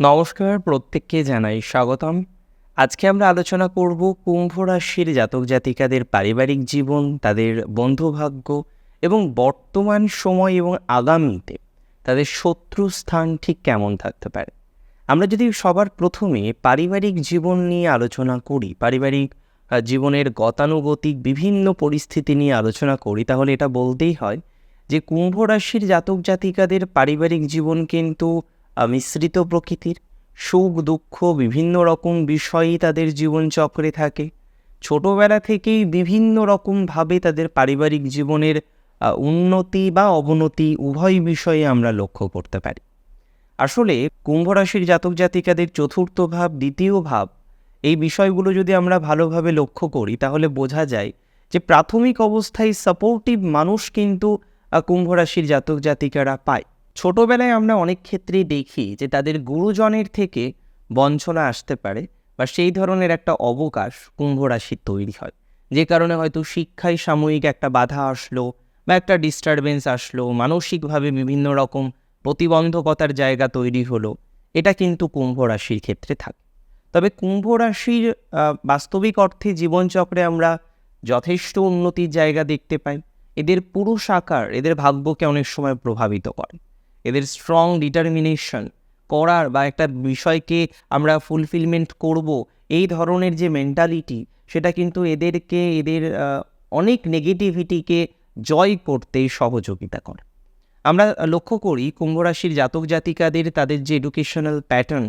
নমস্কার প্রত্যেককে জানাই স্বাগতম। আজকে আমরা আলোচনা করব কুম্ভ রাশির জাতক জাতিকাদের পারিবারিক জীবন, তাদের বন্ধুভাগ্য এবং বর্তমান সময় এবং আগামীতে তাদের শত্রু স্থান ঠিক কেমন থাকতে পারে। আমরা যদি সবার প্রথমে পারিবারিক জীবন নিয়ে আলোচনা করি, পারিবারিক জীবনের গতানুগতিক বিভিন্ন পরিস্থিতি নিয়ে আলোচনা করি, তাহলে এটা বলতেই হয় যে কুম্ভ রাশির জাতক জাতিকাদের পারিবারিক জীবন কিন্তু মিশ্রিত প্রকৃতির সুখ, দুঃখ, বিভিন্ন রকম বিষয়ই তাদের জীবনচক্রে থাকে। ছোটবেলা থেকেই বিভিন্ন রকমভাবে তাদের পারিবারিক জীবনের উন্নতি বা অবনতি উভয় বিষয়ে আমরা লক্ষ্য করতে পারি। আসলে কুম্ভ রাশির জাতক জাতিকাদের চতুর্থ ভাব, দ্বিতীয় ভাব এই বিষয়গুলো যদি আমরা ভালোভাবে লক্ষ্য করি, তাহলে বোঝা যায় যে প্রাথমিক অবস্থায় সাপোর্টিভ মানুষ কিন্তু কুম্ভ রাশির জাতক জাতিকারা পায়। ছোটবেলায় আমরা অনেক ক্ষেত্রেই দেখি যে তাদের গুরুজনের থেকে বঞ্চনা আসতে পারে বা সেই ধরনের একটা অবকাশ কুম্ভ রাশির তৈরি হয়। যে কারণে হয়তো শিক্ষায় সাময়িক একটা বাধা আসলো বা একটা ডিস্টারবেন্স আসলো, মানসিকভাবে বিভিন্ন রকম প্রতিবন্ধকতার জায়গা তৈরি হলো, এটা কিন্তু কুম্ভ রাশির ক্ষেত্রে থাকে। তবে কুম্ভ রাশির বাস্তবিক অর্থে জীবনচক্রে আমরা যথেষ্ট উন্নতির জায়গা দেখতে পাই। এদের পুরুষ আকার, এদের ভাগ্যকে অনেক সময় প্রভাবিত করে। এদের স্ট্রং ডিটারমিনেশন করার বা একটা বিষয়কে আমরা ফুলফিলমেন্ট করব, এই ধরনের যে মেন্টালিটি সেটা কিন্তু এদেরকে, এদের অনেক নেগেটিভিটিকে জয় করতে সহযোগিতা করে। আমরা লক্ষ্য করি, কুম্ভ রাশির জাতক জাতিকাদের তাদের যে এডুকেশনাল প্যাটার্ন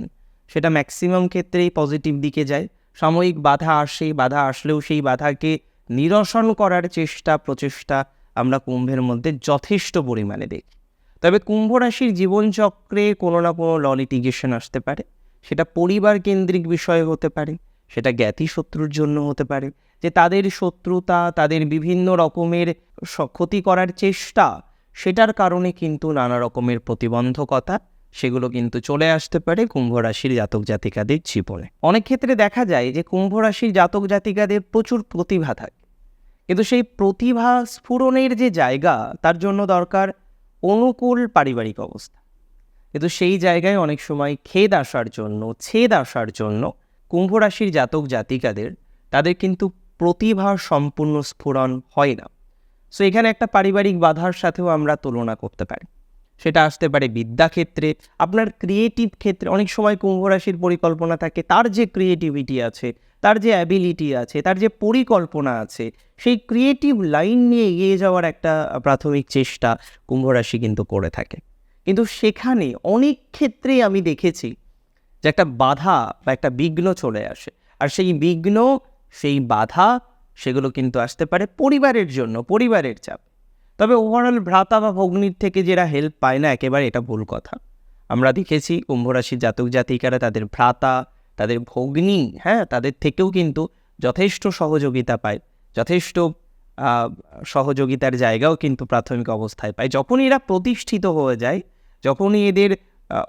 সেটা ম্যাক্সিমাম ক্ষেত্রেই পজিটিভ দিকে যায়। সাময়িক বাধা আসে, বাধা আসলেও সেই বাধাকে নিরসন করার চেষ্টা, প্রচেষ্টা আমরা কুম্ভের মধ্যে যথেষ্ট পরিমাণে দেখি। তবে কুম্ভ রাশির জীবনচক্রে কোনো না কোনো ল লিটিগেশন আসতে পারে। সেটা পরিবার কেন্দ্রিক বিষয় হতে পারে, সেটা জ্ঞাতি শত্রুর জন্য হতে পারে, যে তাদের শত্রুতা, তাদের বিভিন্ন রকমের ক্ষতি করার চেষ্টা, সেটার কারণে কিন্তু নানা রকমের প্রতিবন্ধকতা, সেগুলো কিন্তু চলে আসতে পারে কুম্ভ রাশির জাতক জাতিকাদের জীবনে। অনেক ক্ষেত্রে দেখা যায় যে কুম্ভ রাশির জাতক জাতিকাদের প্রচুর প্রতিভা থাকে। কিন্তু সেই প্রতিভা স্ফুরণের যে জায়গা, তার জন্য দরকার অনুকূল পারিবারিক অবস্থা। কিন্তু সেই জায়গায় অনেক সময় খেদ আসার জন্য, ছেদ আসার জন্য কুম্ভ রাশির জাতক জাতিকাদের, তাদের কিন্তু প্রতিভা সম্পূর্ণ স্ফুরণ হয় না। সো এখানে একটা পারিবারিক বাধার সাথেও আমরা তুলনা করতে পারি। সেটা আসতে পারে বিদ্যাক্ষেত্রে, আপনার ক্রিয়েটিভ ক্ষেত্রে অনেক সময় কুম্ভ রাশির পরিকল্পনা থাকে, তার যে ক্রিয়েটিভিটি আছে তার যে অ্যাবিলিটি আছে, তার যে পরিকল্পনা আছে, সেই ক্রিয়েটিভ লাইন নিয়ে এগিয়ে যাওয়ার একটা প্রাথমিক চেষ্টা কুম্ভ রাশি কিন্তু করে থাকে। কিন্তু সেখানে অনেক ক্ষেত্রেই আমি দেখেছি যে একটা বাধা বা একটা বিঘ্ন চলে আসে। আর সেই বিঘ্ন, সেই বাধা, সেগুলো কিন্তু আসতে পারে পরিবারের জন্য, পরিবারের চাপ। তবে ওভারঅল ভ্রাতা বা ভগ্নির থেকে যারা হেল্প পায় না, একেবারে এটা ভুল কথা। আমরা দেখেছি কুম্ভ রাশির জাতক জাতিকারা তাদের ভ্রাতা তাদের ভগ্নী হ্যাঁ তাদের থেকেও কিন্তু যথেষ্ট সহযোগিতা পায়। যথেষ্ট সহযোগিতার জায়গাও কিন্তু প্রাথমিক অবস্থায় পায়। যখনই এরা প্রতিষ্ঠিত হয়ে যায়, যখনই এদের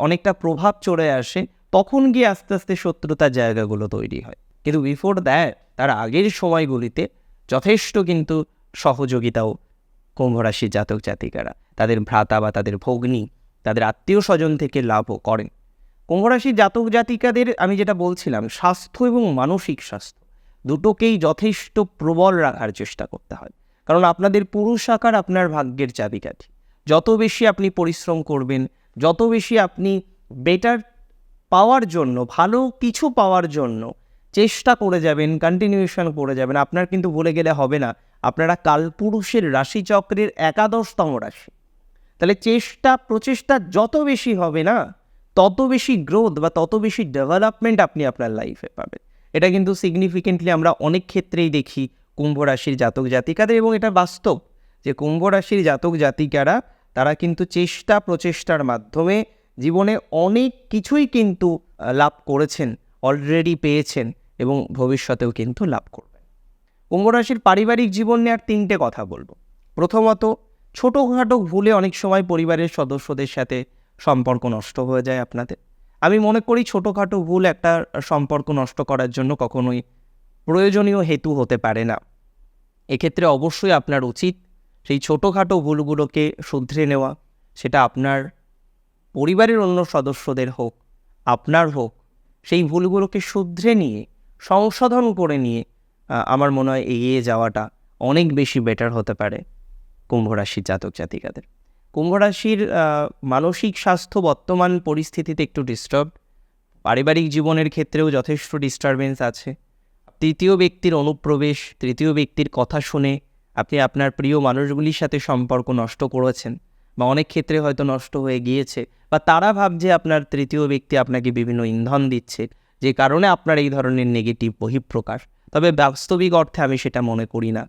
অনেকটা প্রভাব চলে আসে, তখন গিয়ে আস্তে আস্তে শত্রুতার জায়গাগুলো তৈরি হয়। কিন্তু বিফোর দ্যাট, তার আগের সময়গুলিতে যথেষ্ট কিন্তু সহযোগিতাও কুম্ভ রাশির জাতক জাতিকারা তাদের ভ্রাতা বা তাদের ভগ্নী, তাদের আত্মীয় স্বজন থেকে লাভও করেন। কুম্ভ রাশির জাতক জাতিকাদের আমি যেটা বলছিলাম, স্বাস্থ্য এবং মানসিক স্বাস্থ্য দুটোকেই যথেষ্ট প্রবল রাখার চেষ্টা করতে হয়। কারণ আপনাদের পুরুষ আকার আপনার ভাগ্যের চাবিকাঠি। যত বেশি আপনি পরিশ্রম করবেন, যত বেশি আপনি বেটার পাওয়ার জন্য, ভালো কিছু পাওয়ার জন্য চেষ্টা করে যাবেন কন্টিনিউশন করে যাবেন, আপনার কিন্তু বলে গেলে হবে না। আপনারা কালপুরুষের রাশিচক্রের একাদশতম রাশি। তাহলে চেষ্টা, প্রচেষ্টা যত বেশি হবে না তত বেশি গ্রোথ বা তত বেশি ডেভেলপমেন্ট আপনি আপনার লাইফে পাবেন। এটা কিন্তু সিগনিফিকেন্টলি আমরা অনেক ক্ষেত্রেই দেখি কুম্ভ রাশির জাতক জাতিকাদের এবং এটা বাস্তব যে কুম্ভ রাশির জাতক জাতিকারা, তারা কিন্তু চেষ্টা প্রচেষ্টার মাধ্যমে জীবনে অনেক কিছুই কিন্তু লাভ করেছেন অলরেডি পেয়েছেন এবং ভবিষ্যতেও কিন্তু লাভ করবেন। কুম্ভ রাশির পারিবারিক জীবন নিয়ে আর তিনটে কথা বলব। প্রথমত, ছোটোখাটো ভুলে অনেক সময় পরিবারের সদস্যদের সাথে সম্পর্ক নষ্ট হয়ে যায় আপনাদের। আমি মনে করি ছোটোখাটো ভুল একটা সম্পর্ক নষ্ট করার জন্য কখনোই প্রয়োজনীয় হেতু হতে পারে না। এক্ষেত্রে অবশ্যই আপনার উচিত সেই ছোটোখাটো ভুলগুলোকে শুধরে নেওয়া, সেটা আপনার পরিবারের অন্য সদস্যদের হোক, আপনার হোক, সেই ভুলগুলোকে শুধরে নিয়ে, সংশোধন করে নিয়ে আমার মনে হয় এগিয়ে যাওয়াটা অনেক বেশি বেটার হতে পারে। কুম্ভ রাশির জাতক জাতিকাদের। কুম্ভ রাশির মানসিক স্বাস্থ্য বর্তমান পরিস্থিতিতে একটু ডিস্টার্ব পারিবারিক জীবনের ক্ষেত্রেও যথেষ্ট ডিস্টারবেন্স আছে। তৃতীয় ব্যক্তির অনুপ্রবেশ, তৃতীয় ব্যক্তির কথা শুনে আপনি আপনার প্রিয় মানুষগুলির সাথে সম্পর্ক নষ্ট করেছেন বা অনেক ক্ষেত্রে হয়তো নষ্ট হয়ে গিয়েছে বা তারা ভাবছে আপনার তৃতীয় ব্যক্তি আপনাকে বিভিন্ন ইন্ধন দিচ্ছে, যে কারণে আপনার এই ধরনের নেগেটিভ বহিঃপ্রকাশ। তবে বাস্তবিক অর্থে আমি সেটা মনে করি না।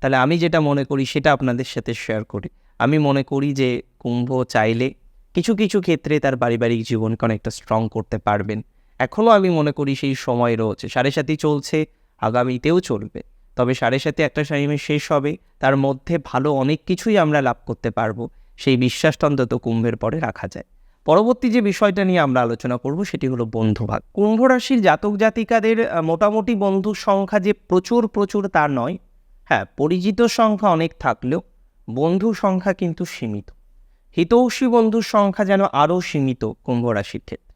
তাহলে আমি যেটা মনে করি সেটা আপনাদের সাথে শেয়ার করি। আমি মনে করি যে কুম্ভ চাইলে কিছু কিছু ক্ষেত্রে তার পারিবারিক জীবনকে অনেকটা স্ট্রং করতে পারবেন। এখনও আমি মনে করি সেই সময় রয়েছে। সাড়ে সাথী চলছে, আগামীতেও চলবে। তবে সাড়ে সাথে একটা টাইমে শেষ হবে। তার মধ্যে ভালো অনেক কিছুই আমরা লাভ করতে পারব। সেই বিশ্বাসটা অন্তত কুম্ভের পরে রাখা যায়। পরবর্তী যে বিষয়টা নিয়ে আমরা আলোচনা করব সেটি হলো বন্ধুভাগ। কুম্ভ রাশির জাতক, জাতিকাদের মোটামুটি বন্ধুর সংখ্যা যে প্রচুর প্রচুর তা নয়। হ্যাঁ পরিচিত সংখ্যা অনেক থাকলেও বন্ধু সংখ্যা কিন্তু সীমিত। হিতৌষী বন্ধুর সংখ্যা যেন আরও সীমিত কুম্ভ রাশির ক্ষেত্রে।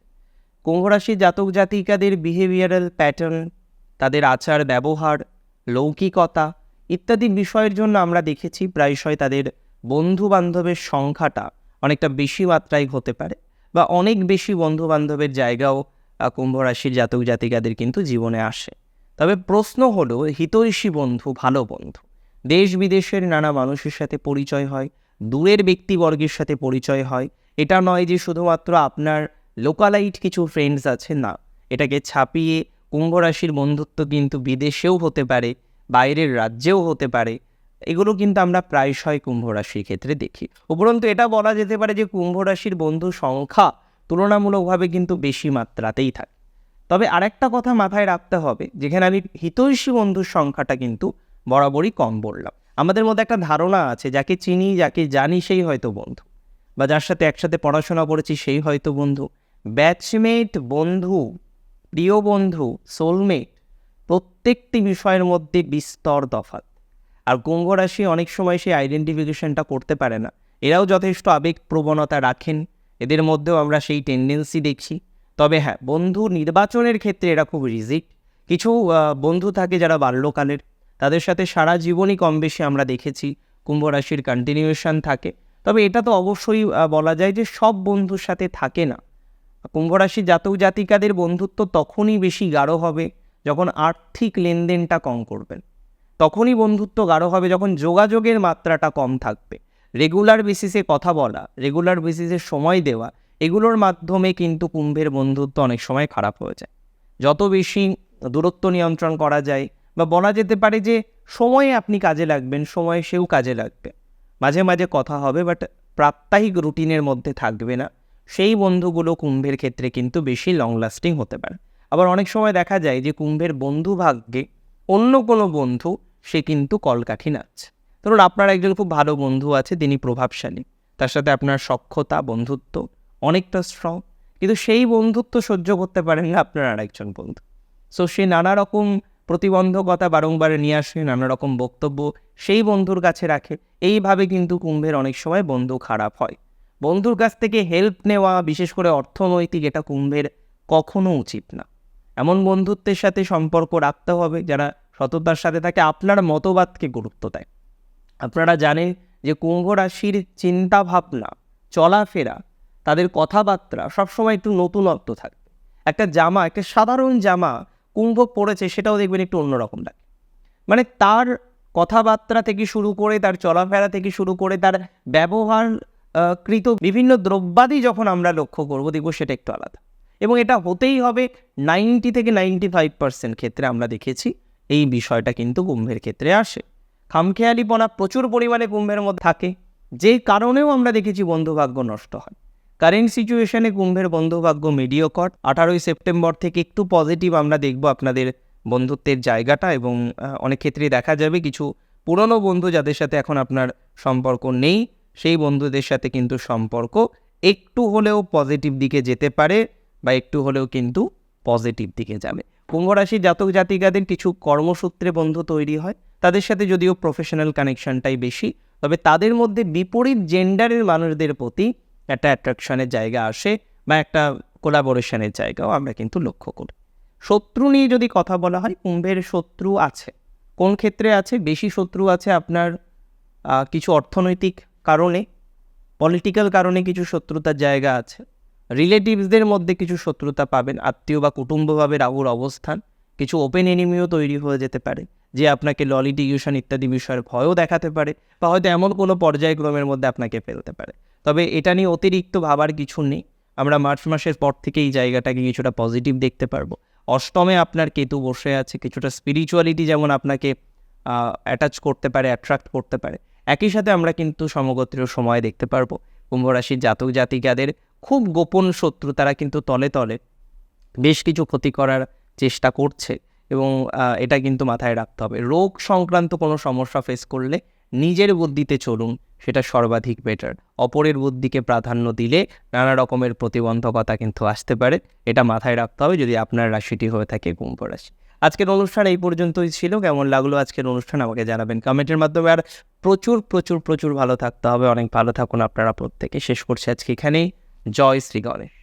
কুম্ভ রাশির জাতক জাতিকাদের বিহেভিয়ারাল প্যাটার্ন তাদের আচার ব্যবহার লৌকিকতা ইত্যাদি বিষয়ের জন্য আমরা দেখেছি প্রায়শই তাদের বন্ধু বান্ধবের সংখ্যাটা অনেকটা বেশি মাত্রায় হতে পারে বা অনেক বেশি বন্ধু বান্ধবের জায়গাও আহ, কুম্ভ রাশির জাতক জাতিকাদের কিন্তু জীবনে আসে। তবে প্রশ্ন হলো হিতৈষী বন্ধু ভালো বন্ধু? দেশ বিদেশের নানা মানুষের সাথে পরিচয় হয়, দূরের ব্যক্তিবর্গের সাথে পরিচয় হয়। এটা নয় যে শুধুমাত্র আপনার লোকালাইট কিছু ফ্রেন্ডস আছে, না। এটাকে ছাপিয়ে কুম্ভ রাশির বন্ধুত্ব কিন্তু বিদেশেও হতে পারে, বাইরের রাজ্যেও হতে পারে। এগুলো কিন্তু আমরা প্রায়শই কুম্ভ রাশির ক্ষেত্রে দেখি। উপরন্তু এটা বলা যেতে পারে যে কুম্ভ রাশির বন্ধু সংখ্যা তুলনামূলকভাবে কিন্তু বেশি মাত্রাতেই থাকে। তবে আরেকটা কথা মাথায় রাখতে হবে, যেখানে আমি হিতৈষী বন্ধুর সংখ্যাটা কিন্তু বরাবরই কম বললাম। আমাদের মধ্যে একটা ধারণা আছে, যাকে চিনি, যাকে জানি সেই হয়তো বন্ধু। বা যার সাথে একসাথে পড়াশোনা করেছি সেই হয়তো বন্ধু। ব্যাচমেট বন্ধু, প্রিয় বন্ধু, সোলমেট, প্রত্যেকটি বিষয়ের মধ্যে বিস্তর তফাৎ। আর কুম্ভ রাশি অনেক সময় সেই আইডেন্টিফিকেশনটা করতে পারে না। এরাও যথেষ্ট আবেগ প্রবণতা রাখেন। এদের মধ্যেও আমরা সেই টেন্ডেন্সি দেখি তবে হ্যাঁ বন্ধু নির্বাচনের ক্ষেত্রে এরা খুব রিজিক কিছু বন্ধু থাকে যারা বাল্যকালের তাদের সাথে সারা জীবনই কম বেশি আমরা দেখেছি, কুম্ভ রাশির কন্টিনিউশন থাকে। তবে এটা তো অবশ্যই বলা যায় যে সব বন্ধুর সাথে থাকে না। কুম্ভ রাশির জাতক জাতিকাদের বন্ধুত্ব তখনই বেশি গাঢ় হবে যখন আর্থিক লেনদেনটা কম করবেন। তখনই বন্ধুত্ব গাঢ় হবে যখন যোগাযোগের মাত্রাটা কম থাকবে। রেগুলার বেসিসে কথা বলা রেগুলার বেসিসে সময় দেওয়া, এগুলোর মাধ্যমে কিন্তু কুম্ভের বন্ধুত্ব অনেক সময় খারাপ হয়ে যায়। যত বেশি দূরত্ব নিয়ন্ত্রণ করা যায় বা বলা যেতে পারে যে সময়ে আপনি কাজে লাগবেন, সময়ে সেও কাজে লাগবে। মাঝে মাঝে কথা হবে বাট প্রাত্যহিক রুটিনের মধ্যে থাকবে না। সেই বন্ধুগুলো কুম্ভের ক্ষেত্রে কিন্তু বেশি লং লাস্টিং হতে পারে। আবার অনেক সময় দেখা যায় যে কুম্ভের বন্ধু ভাগ্যে অন্য কোনো বন্ধু, সে কিন্তু কলকাঠি নাচছে ধরুন আপনার একজন খুব ভালো বন্ধু আছে, তিনি প্রভাবশালী। তার সাথে আপনার সক্ষতা বন্ধুত্ব অনেকটা স্ট্রং কিন্তু সেই বন্ধুত্ব সহ্য করতে পারেন না আপনার আরেকজন বন্ধু। সো সে নানা রকম প্রতিবন্ধকতা বারংবার নিয়ে আসে নানা রকম বক্তব্য সেই বন্ধুর কাছে রাখে। এইভাবে কিন্তু কুম্ভের অনেক সময় বন্ধু খারাপ হয়। বন্ধুর কাছ থেকে হেল্প নেওয়া, বিশেষ করে অর্থনৈতিক, এটা কুম্ভের কখনো উচিত না। এমন বন্ধুত্বের সাথে সম্পর্ক রাখতে হবে যারা সততার সাথে থাকে, আপনার মতবাদকে গুরুত্ব দেয়। আপনারা জানেন যে কুম্ভ রাশির চিন্তা ভাবনা চলাফেরা, তাদের কথাবার্তা সবসময় একটু নতুনত্ব থাকবে একটা জামা, একটা সাধারণ জামা কুম্ভ পড়েছে সেটাও দেখবেন একটু অন্যরকম লাগে। মানে তার কথাবার্তা থেকে শুরু করে, তার চলাফেরা থেকে শুরু করে, তার ব্যবহার কৃত বিভিন্ন দ্রব্যাদি যখন আমরা লক্ষ্য করব, দেখব সেটা একটু আলাদা। এবং এটা হতেই হবে নাইনটি থেকে নাইনটি ফাইভ পার্সেন্ট ক্ষেত্রে আমরা দেখেছি, এই বিষয়টা কিন্তু কুম্ভের ক্ষেত্রে আসে। খামখেয়ালিপনা প্রচুর পরিমাণে কুম্ভের মধ্যে থাকে, যে কারণেও আমরা দেখেছি বন্ধুভাগ্য নষ্ট হয়। কারেন্ট সিচুয়েশনে কুম্ভের বন্ধুভাগ্য মিডিওকট আঠারোই সেপ্টেম্বর থেকে একটু পজিটিভ আমরা দেখব আপনাদের বন্ধুত্বের জায়গাটা এবং অনেক ক্ষেত্রেই দেখা যাবে কিছু পুরনো বন্ধু যাদের সাথে এখন আপনার সম্পর্ক নেই, সেই বন্ধুদের সাথে কিন্তু সম্পর্ক একটু হলেও পজিটিভ দিকে যেতে পারে বা একটু হলেও কিন্তু পজিটিভ দিকে যাবে। কুম্ভ রাশির জাতক জাতিকাদের কিছু কর্মসূত্রে বন্ধু তৈরি হয়, তাদের সাথে যদিও প্রফেশনাল কানেকশনটাই বেশি, তবে তাদের মধ্যে বিপরীত জেন্ডারের মানুষদের প্রতি একটা অ্যাট্রাকশনের জায়গা আসে বা একটা কোলাবোরেশনের জায়গাও আমরা কিন্তু লক্ষ্য করি। শত্রু নিয়ে যদি কথা বলা হয়, কুম্ভের শত্রু আছে। কোন ক্ষেত্রে আছে? বেশি শত্রু আছে আপনার কিছু অর্থনৈতিক কারণে পলিটিক্যাল কারণে কিছু শত্রুতার জায়গা আছে। রিলেটিভসদের মধ্যে কিছু শত্রুতা পাবেন, আত্মীয় বা কুটুম্বভাবে রাহুর অবস্থান, কিছু ওপেন এনিমিও তৈরি হয়ে যেতে পারে, যে আপনাকে ললিটিগেশন ইত্যাদি বিষয়ের ভয়ও দেখাতে পারে, বা হয়তো এমন কোনো পর্যায়ক্রমের মধ্যে আপনাকে ফেলতে পারে। তবে এটা নিয়ে অতিরিক্ত ভাবার কিছু নেই। আমরা মার্চ মাসের পর থেকে এই জায়গাটাকে কিছুটা পজিটিভ দেখতে পারব। অষ্টমে আপনার কেতু বসে আছে, কিছুটা স্পিরিচুয়ালিটি যেমন আপনাকে অ্যাটাচ করতে পারে অ্যাট্রাক্ট করতে পারে। একই সাথে আমরা কিন্তু সমগোত্রীয় সময় দেখতে পারব। কুম্ভ রাশির জাতক জাতিকাদের খুব গোপন শত্রু তারা কিন্তু তলে তলে বেশ কিছু ক্ষতি করার চেষ্টা করছে এবং এটা কিন্তু মাথায় রাখতে হবে। রোগ সংক্রান্ত কোনো সমস্যা ফেস করলে নিজের বুদ্ধিতে চলুন, সেটা সর্বাধিক বেটার অপরের বুদ্ধিকে প্রাধান্য দিলে নানা রকমের প্রতিবন্ধকতা কিন্তু আসতে পারে। এটা মাথায় রাখতে হবে যদি আপনার রাশিটি হয়ে থাকে কুম্ভ রাশি। আজকের অনুষ্ঠান এই পর্যন্তই ছিল। কেমন লাগল আজকের অনুষ্ঠান আমাকে জানাবেন কমেন্টের মাধ্যমে। আর প্রচুর প্রচুর প্রচুর ভালো থাকতে হবে। অনেক ভালো থাকুন আপনারা প্রত্যেকে। শেষ করছি আজকে এখানেই। জয় শ্রী গণেশ।